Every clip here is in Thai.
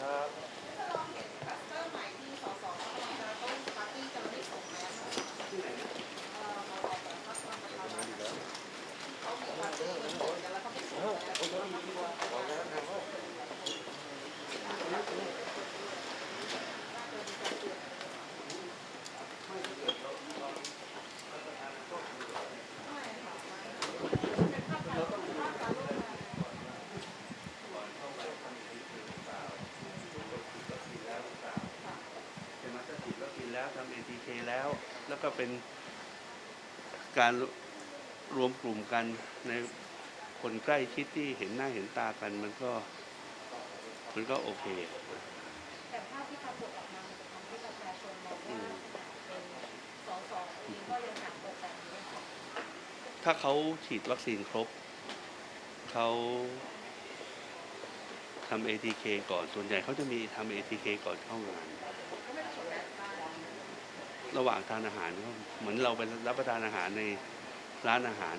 ครับ ลองเห็นคลัสเตอร์ใหม่ที่สสกำลังจะต้องปาร์ตี้จะไม่ส่งแล้วเอ่อหมอของพรรคพลังประชารัฐเขามีปาร์ตี้เหมือนเดิมกันแล้วเขาไม่ส่งแล้ว ใช่ไหมถ้าฉีดวัคซีนแล้วทำ ATK แล้วแล้วก็เป็นการรวมกลุ่มกันในคนใกล้ชิดที่เห็นหน้าเห็นตากันมันก็มันก็โอเค แต่ภาพที่ปรากฏออกมามันจะทำให้ประชาชนมองว่าเป็นสสเองก็ยังหักอกแบบนี้ค่ะถ้าเขาฉีดวัคซีนครบ เขาทำ ATK ก่อนส่วนใหญ่เขาจะมีทำ ATK ก่อนเข้างาน ก็ไม่ได้ส่งแบบบ้าน ระหว่างทานอาหารก็เหมือนเราไปรับประทานอาหารในร้านอาหาร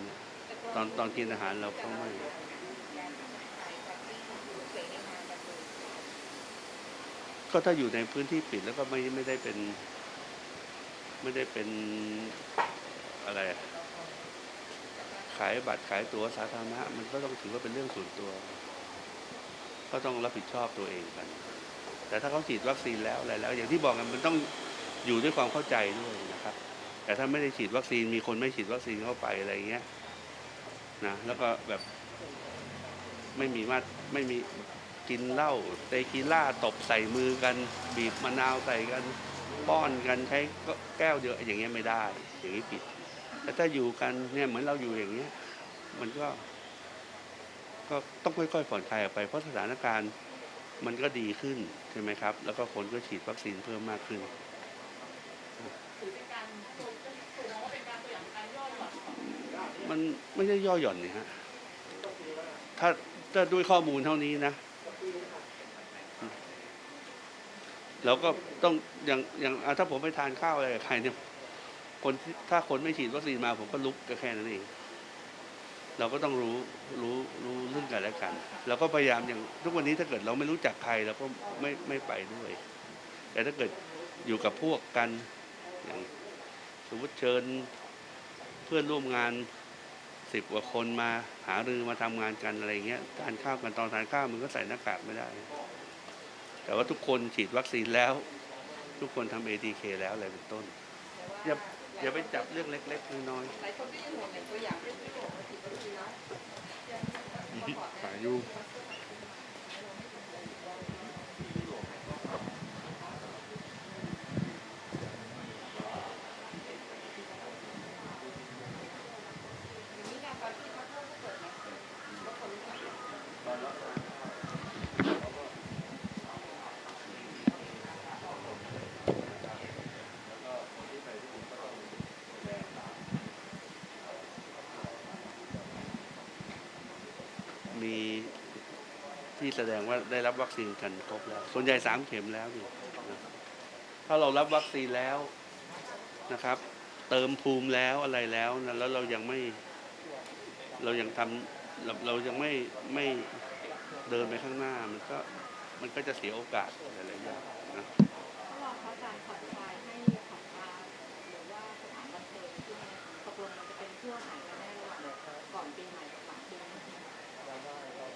ตอนตอนกินอาหารเราก็ไม่ก็ถ้าอยู่ในพื้นที่ปิดแล้วก็ไม่ไม่ได้เป็น ไม่ได้เป็นอะไร ขายบัตรขายตั๋วสาธารณะมันก็ต้องถือว่าเป็นเรื่องส่วนตัว ก็ต้องรับผิดชอบตัวเองกัน แต่ถ้าเขาฉีดวัคซีนแล้วอะไรแล้ว อย่างที่บอกกันมันต้อง อยู่ด้วยความเข้าใจด้วยนะครับ แต่ถ้าไม่ได้ฉีดวัคซีนมีคนไม่ฉีดวัคซีนเข้าไปอะไรเงี้ยนะแล้วก็แบบไม่มีมาไม่มีกินเหล้าเตกีล่าตบใส่มือกัน บีบมะนาวใส่กัน ป้อนกันใช้แก้วเดียวอย่างเงี้ยไม่ได้ อย่างนี้ผิด แต่ถ้าอยู่กันเนี่ยเหมือนเราอยู่อย่างเงี้ย มันก็ ก็ต้องค่อยๆผ่อนคลายออกไปเพราะสถานการณ์มันก็ดีขึ้นใช่ไหมครับ แล้วก็คนก็ฉีดวัคซีนเพิ่มมากขึ้น ถือเป็นการตัวตัวมองว่าเป็นการตัวอย่างการย่อหย่อนมันไม่ใช่ย่อหย่อนนี่ฮะ ถ้าถ้าด้วยข้อมูลเท่านี้นะ เราก็ต้องอย่างอย่างอะถ้าผมไปทานข้าวอะไรกับใครเนี่ย คนที่ถ้าคนไม่ฉีดวัคซีนมาผมก็ลุกก็แค่นั้นเอง เราก็ต้องรู้รู้รู้เรื่องกันและกัน เราก็พยายามอย่างทุกวันนี้ถ้าเกิดเราไม่รู้จักใครเราก็ไม่ไม่ไปด้วย แต่ถ้าเกิดอยู่กับพวกกัน อย่างสมมติเชิญเพื่อนร่วมงานสิบกว่าคนมาหารือมาทำงานกันอะไรเงี้ยทานข้าวกันตอนทานข้าวมันก็ใส่หน้ากากไม่ได้ แต่ว่าทุกคนฉีดวัคซีนแล้ว ทุกคนทำ ATK แล้วอะไรเป็นต้นอย่าอย่าไปจับเรื่องเล็กๆน้อยหลายคนก็ยังห่วงในตัวอย่างที่ที่บอกว่าฉีดวัคซีนแล้วขายอยู่ อย่างนี้งานปาร์ตี้พักเพื่อนก็เปิดไหมแล้วคนรู้จัก ๆ มี ที่แสดงว่าได้รับวัคซีนกันครบแล้ว ส่วนใหญ่สามเข็มแล้วนี่นะถ้าเรารับวัคซีนแล้วนะครับ เติมภูมิแล้วอะไรแล้วนะแล้วเรายังไม่ เรายังทำเราเรายังไม่ไม่เดินไปข้างหน้ามันก็มันก็จะเสียโอกาสหลายๆอย่างนะถ้าลองเขาการผ่อนคลายให้ผ่อนคลายหรือว่าสถานบันเทิงที่มันตกลงมันจะเป็นช่วงไหนกันแน่ระหว่างก่อนปีใหม่กับหลังปีใหม่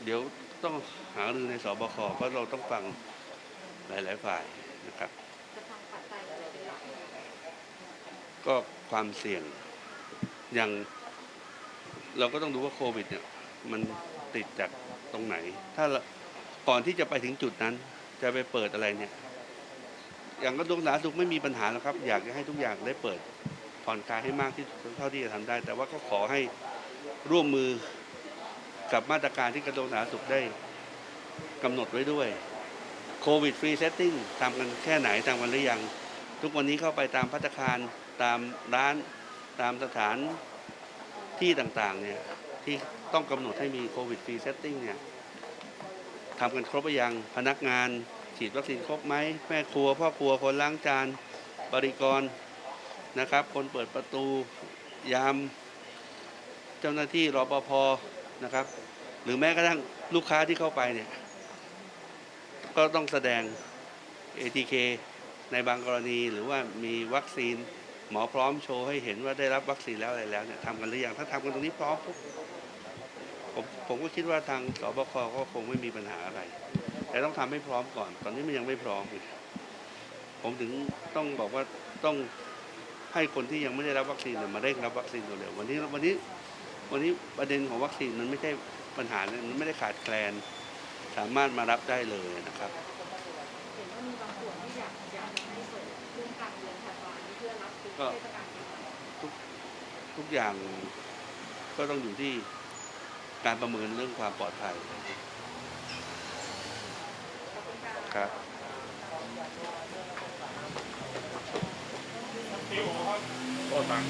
เดี๋ยว ต้องหารือในสบคเพราะเราต้องฟังหลาย ๆ ฝ่ายนะครับ ก็ความเสี่ยงอย่างเราก็ต้องดูว่าโควิดเนี่ยมันติดจากตรงไหน ถ้าก่อนที่จะไปถึงจุดนั้น จะไปเปิดอะไรเนี่ย อย่างกระทรวงสาธารณสุขไม่มีปัญหาแล้วครับ อยากจะให้ทุกอย่างได้เปิดผ่อนคลายให้มากที่สุดเท่าที่จะทำได้ แต่ว่าก็ขอให้ร่วมมือ กับมาตรการที่กระทรวงสาธารณสุขได้กำหนดไว้ด้วยโควิดฟรีเซตติ้งทำกันแค่ไหนทำกันหรือยัง ทุกวันนี้เข้าไปตามพัตคารตามร้านตามสถานที่ต่างๆเนี่ยที่ต้องกำหนดให้มีโควิดฟรีเซตติ้งเนี่ยทำกันครบหรือยังพนักงานฉีดวัคซีนครบไหมแม่ครัวพ่อครัวคนล้างจานบริกรนะครับ คนเปิดประตูยาม เจ้าหน้าที่รปภ นะครับ หรือแม้กระทั่งลูกค้าที่เข้าไปเนี่ย ก็ต้องแสดง ATK ในบางกรณีหรือว่ามีวัคซีนหมอพร้อมโชว์ให้เห็นว่าได้รับวัคซีนแล้วอะไรแล้วเนี่ยทำกันหรือยังถ้าทำกันตรงนี้พร้อมผมผมก็คิดว่าทางสบคก็คงไม่มีปัญหาอะไร แต่ต้องทำให้พร้อมก่อน ตอนนี้มันยังไม่พร้อม ผมถึงต้องบอกว่าต้องให้คนที่ยังไม่ได้รับวัคซีนเนี่ยมาเร่งรับวัคซีนเร็วๆวันนี้วันนี้ วันนี้ประเด็นของวัคซีนมันไม่ใช่ปัญหาเนี่ยมันไม่ได้ขาดแคลน สามารถมารับได้เลยนะครับก็ทศกทุกอย่างก็ต้องอยู่ที่การประเมินเรื่องความปลอดภัยขอบคุณค่ะครับโอ้ตัง